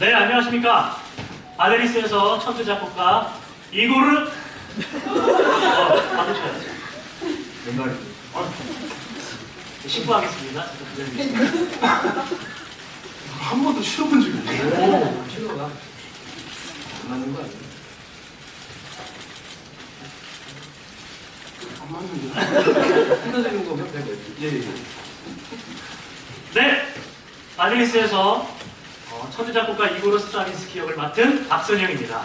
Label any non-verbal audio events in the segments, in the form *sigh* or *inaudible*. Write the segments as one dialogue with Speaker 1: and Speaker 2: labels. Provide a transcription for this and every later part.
Speaker 1: 네, 안녕하십니까. 아데리스에서 천재 작곡가 이고르 *laughs* 어, 받으셔야죠.
Speaker 2: 옛날에
Speaker 1: 신고하겠습니다. 네.
Speaker 2: 한 번도 쉬어본 적이 없어요.
Speaker 1: 오,
Speaker 2: 치료가 안 맞는 거 아니에요? 안 맞는 거. 혼자적인 거면 되고. 예, 예.
Speaker 1: 네, 아데리스에서 어, 천재 작곡가 이고르 스트라빈스키 역을 맡은 박선영입니다.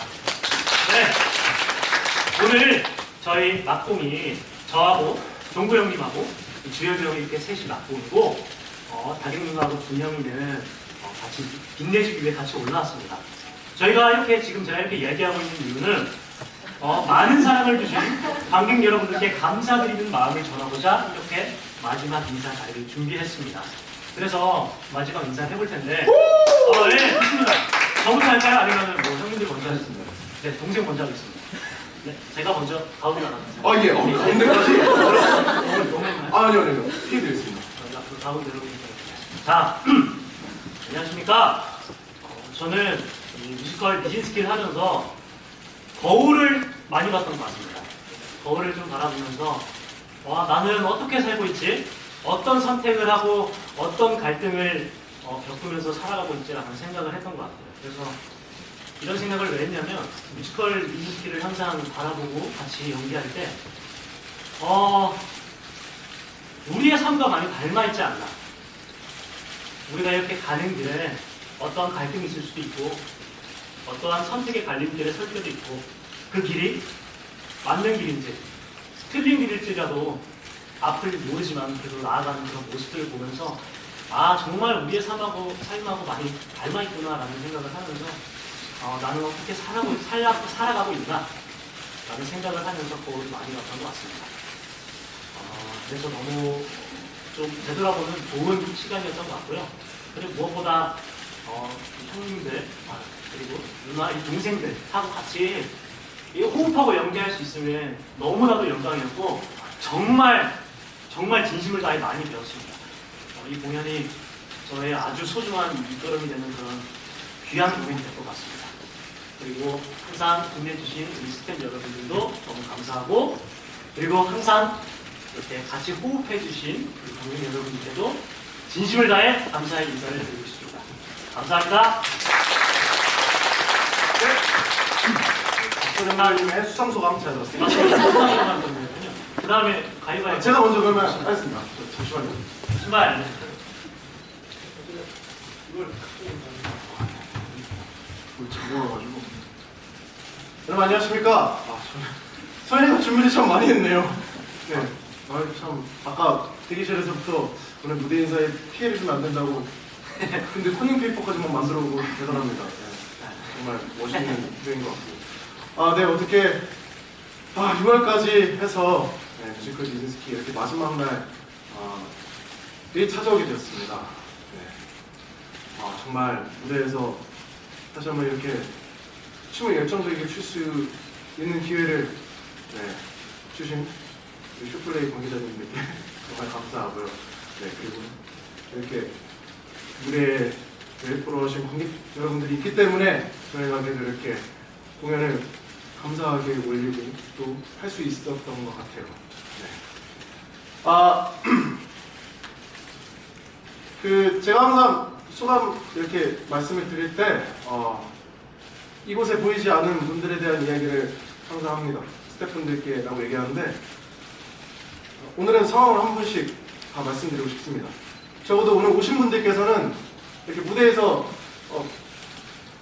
Speaker 1: 네, 오늘 저희 막공이 저하고 종구 형님하고 주혁이 형이 이렇게 셋이 막공이고 어, 다경 누나하고 준영이는 어, 같이 빛내주기 위해 같이 올라왔습니다. 저희가 이렇게 지금 제가 이렇게 얘기하고 있는 이유는 어, 많은 사랑을 주신 관객 여러분들께 감사드리는 마음을 전하고자 이렇게 마지막 인사 자리를 준비했습니다. 그래서 마지막 인사를 해볼 텐데 어, 네, 좋습니다. 저부터 할까요? 아니면 뭐 형님들 먼저 하겠습니다. 네, 동생 먼저 하겠습니다. 네, 제가 먼저 가운데 나가겠습니다.
Speaker 2: 아, 예. 어, 가운데까지? 아, 아니요, 아니요. 피해드리겠습니다.
Speaker 1: 저희가 그 가운데 여러분들 자, *clears throat* 안녕하십니까? 어, 저는 이 뮤지컬 비즈니스키를 하면서 거울을 많이 봤던 것 같습니다. 거울을 좀 바라보면서 와 나는 어떻게 살고 있지? 어떤 선택을 하고 어떤 갈등을 어, 겪으면서 살아가고 있지라는 생각을 했던 것 같아요. 그래서 이런 생각을 왜 했냐면 뮤지컬 비즈니스키를 항상 바라보고 같이 연기할 때 어, 우리의 삶과 많이 닮아 있지 않나. 우리가 이렇게 가는 길에 어떠한 갈등이 있을 수도 있고, 어떠한 선택의 갈림길에 설 때도 있고, 그 길이 맞는 길인지, 틀린 길일지라도 앞을 모르지만 그래도 나아가는 그런 모습들을 보면서, 아, 정말 우리의 삶하고, 삶하고 많이 닮아 있구나라는 생각을 하면서, 어, 나는 어떻게 살아고, 살아, 살아가고 있나? 라는 생각을 하면서 거울을 많이 봤던 것 같습니다. 어, 그래서 너무 좀 되돌아보는 좋은 시간이었던 것 같고요. 그리고 무엇보다 어, 이 형님들 아, 그리고 누나 이 동생들 하고 같이 이 호흡하고 연기할 수 있으면 너무나도 영광이었고 정말 정말 진심을 다해 많이 배웠습니다. 어, 이 공연이 저의 아주 소중한 밑거름이 되는 그런 귀한 공연이 될 것 같습니다. 그리고 항상 빛내주신 우리 스태프 여러분들도 너무 감사하고 그리고 항상 이렇게 같이 호흡해주신 우리 관객 여러분들께도 진심을 다해 감사의 인사를 드리고 싶습니다. 감사합니다.
Speaker 2: 소장님의 수상소감 잘 들었습니다.
Speaker 1: 그 다음에 가위바위보
Speaker 2: 제가 먼저 그러면 하겠습니다. 저, 잠시만요.
Speaker 1: 신발
Speaker 2: 이걸 잡아와가지고. 여러분 안녕하십니까? 아, 저, 저희가 준비를 참 많이 했네요. 네. 아, 참 아까 대기실에서부터 오늘 무대 인사에 피해를 주면 안 된다고. 근데 코닝 페이퍼까지만 만들어 오고 대단합니다. 네. 정말 멋있는 *laughs* 무대인 것 같고. 아, 네 어떻게 아 6월까지 해서 네, 뮤지컬 디즈니스키 이렇게 마지막 날 아, 이 찾아오게 되었습니다. 네. 아, 정말 무대에서 다시 한번 이렇게 춤을 열정적이게 출 수 있는 기회를 네, 주신 슈플레이 관계자님들께 *laughs* 정말 감사하고요. 네, 그리고 이렇게 무대에 보러오신 관객 여러분들이 있기 때문에 저희가 이렇게 공연을 감사하게 올리고 또 할 수 있었던 것 같아요. 네. 아, *clears throat* 그 제가 항상 소감 이렇게 말씀을 드릴 때 어, 이곳에 보이지 않은 분들에 대한 이야기를 항상 합니다. 스태프분들께라고 얘기하는데 오늘은 상황을 한 분씩 다 말씀드리고 싶습니다. 적어도 오늘 오신 분들께서는 이렇게 무대에서 어,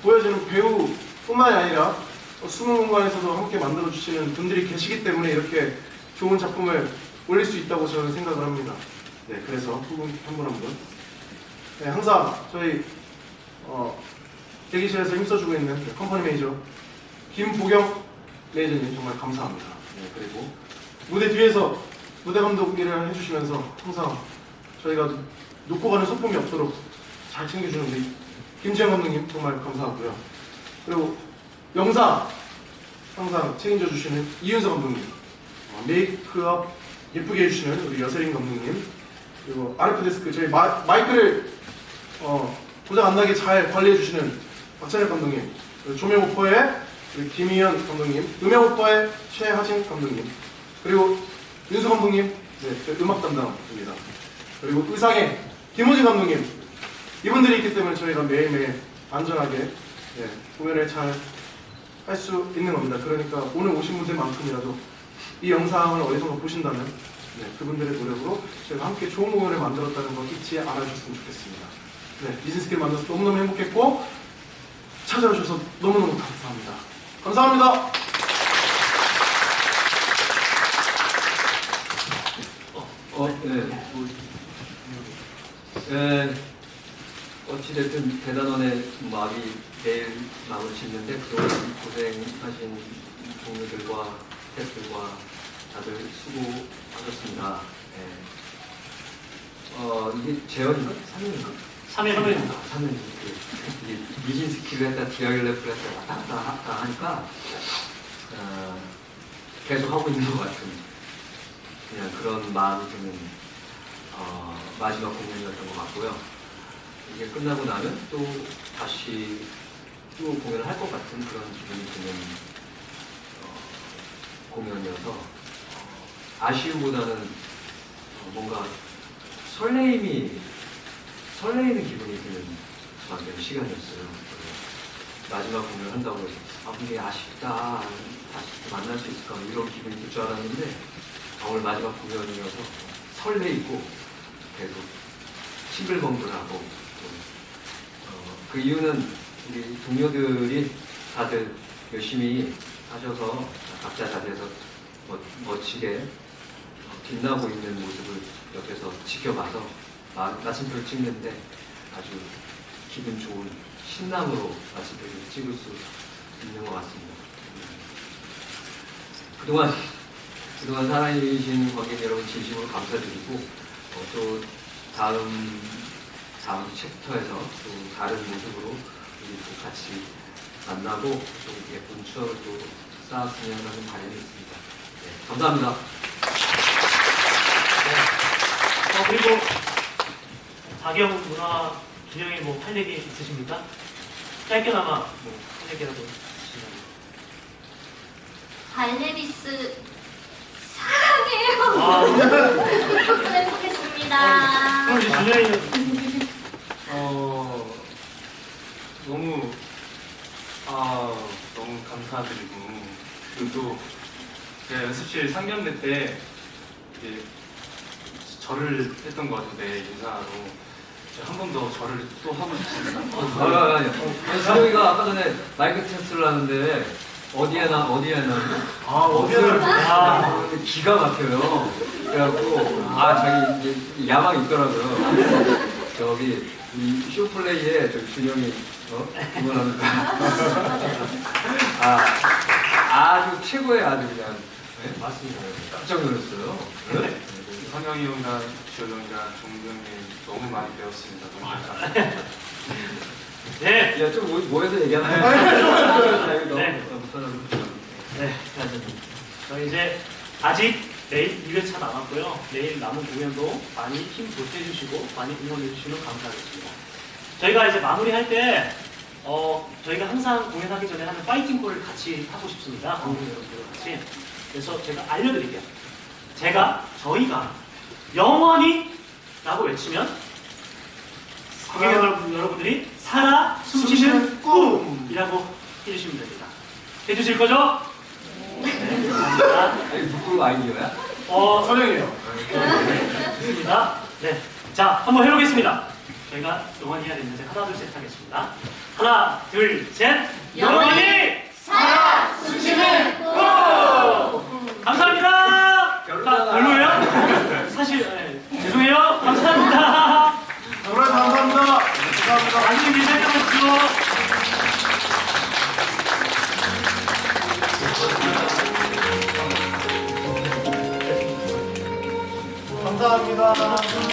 Speaker 2: 보여지는 배우뿐만이 아니라 어, 숨은 공간에서도 함께 만들어 주시는 분들이 계시기 때문에 이렇게 좋은 작품을 올릴 수 있다고 저는 생각을 합니다. 네, 그래서 한분 한 분. 네, 항상 저희 어, 대기실에서 힘써주고 있는 네, 컴퍼니 매니저 김보경 매니저님 정말 감사합니다. 네, 그리고 무대 뒤에서 무대 감독 일을 해주시면서 항상 저희가 놓고 가는 소품이 없도록 잘 챙겨주는 우리 김지영 감독님 정말 감사하고요. 그리고 영상 항상 책임져 주시는 이윤서 감독님, 어, 메이크업 예쁘게 해주시는 우리 여세린 감독님, 그리고 아르프 데스크 저희 마, 마이크를 어, 고장 안 나게 잘 관리해 주시는 박찬혁 감독님, 그리고 조명 오퍼의 우리 김희연 감독님, 음향 오퍼의 최하진 감독님, 그리고 윤수 감독님, 네, 저 음악 담당입니다. 그리고 의상의 김호진 감독님, 이분들이 있기 때문에 저희가 매일매일 안전하게 네, 공연을 잘 할 수 있는 겁니다. 그러니까 오늘 오신 분들만큼이라도 이 영상을 어디선가 보신다면 네, 그분들의 노력으로 저희가 함께 좋은 공연을 만들었다는 거 잊지 않아주셨으면 좋겠습니다. 네, 비즈니스킬 만나서 너무너무 행복했고 찾아와 주셔서 너무너무 감사합니다. 감사합니다.
Speaker 3: 어, 네. 뭐, 네. 어찌됐든 대단원의 마음이 내일 마음을 짓는데 그동안 고생하신 동료들과 스태프들과 다들 수고하셨습니다. 네. 어, 이게 재현인가? 3년인가?
Speaker 1: 3일 선배입니다.
Speaker 3: 3년 이게 미진 스키를 했다 디아일레프를 했다 왔다 갔다 하- 하니까 어, 계속 하고 있는 것 같은 그냥 그런 마음이 드는 어, 마지막 공연이었던 것 같고요. 이게 끝나고 나면 또 다시 또 공연을 할 것 같은 그런 기분이 드는 어, 공연이어서 어, 아쉬움보다는 어, 뭔가 설레임이 설레이는 기분이 드는 저한테는 시간이었어요. 마지막 공연을 한다고 아 근데 아쉽다 다시 또 만날 수 있을까 이런 기분이 들 줄 알았는데 아, 오늘 마지막 공연이어서 설레이고 계속 싱글벙글하고 그 이유는 우리 동료들이 다들 열심히 하셔서 각자 자리에서 멋, 멋지게 어, 빛나고 있는 모습을 옆에서 지켜봐서 마, 마침표를 찍는데 아주 기분 좋은 신남으로 마침표를 찍을 수 있는 것 같습니다. 음. 그동안 그동안 살아계신 관객 여러분 진심으로 감사드리고 어, 또 다음 다음 챕터에서 또 다른 모습으로 우리 또 같이 만나고 또 예쁜 추억을 또 쌓았으면 하는 바람이 있습니다. 네, 감사합니다.
Speaker 1: 어, 그리고 박영 문화 균형이 뭐할 얘기 있으십니까? 짧게나마 뭐할 얘기라도 있으시면.
Speaker 4: 발레리스 사랑해요.
Speaker 1: 아, *laughs*
Speaker 4: 해보겠습니다.
Speaker 1: 그럼 이제 준영이는
Speaker 5: 어 너무 아 너무 감사드리고 그리고 또 연습실 상견례 때 이제 절을 했던 것 같은데 인사로 한 번 더 절을 또 하고 싶습니다.
Speaker 3: 아, 아, 아니, 아니, 준영이가 아까 전에 마이크 테스트를 하는데 어디에 나 어디에 나
Speaker 2: 아, 어디에나
Speaker 3: 아, 기가 막혀요. 그래갖고 아 자기 이제 야망 있더라고요. 저기 이 쇼플레이에 저 준영이 어 응원합니다. *laughs* 아 아주 최고의 아주 그냥 네?
Speaker 1: 맞습니다.
Speaker 3: 깜짝 놀랐어요. 네?
Speaker 5: 선영이 형이랑 지호 형이랑 종국 형님 너무 많이 배웠습니다. 너무 감사합니다.
Speaker 1: 네,
Speaker 3: 야좀 뭐, 뭐해서 얘기하나요? 아, *laughs*
Speaker 1: 네. 네, 저희 이제 아직 내일 2회차 남았고요. 내일 남은 공연도 많이 힘 보태주시고 많이 응원해주시면 감사하겠습니다. 저희가 이제 마무리할 때 어, 저희가 항상 공연하기 전에 하는 파이팅 콜을 같이 하고 싶습니다. 관객 여러분들과 같이. 그래서 제가 알려드릴게요. 제가 저희가 영원히 라고 외치면 관객 여러분, 여러분들이 살아 숨쉬는 꿈이라고 해주시면 됩니다. 해주실 거죠? 네, 감사합니다.
Speaker 3: 아니 누구 아이디어야?
Speaker 1: 어,
Speaker 2: 선영이에요.
Speaker 1: 좋습니다. 네. 자, 한번 해보겠습니다. 저희가 영원히 해야 되는데 하나, 둘, 셋 하겠습니다. 하나, 둘, 셋. 영원히
Speaker 4: 살아 숨쉬는.
Speaker 3: 별로잖 아.
Speaker 1: 아, 별로예요? 사실, 네. 죄송해요. 감사합니다.
Speaker 2: 여러분 감사합니다. 감사합니다.
Speaker 1: 안녕히 계세요.
Speaker 2: 감사합니다.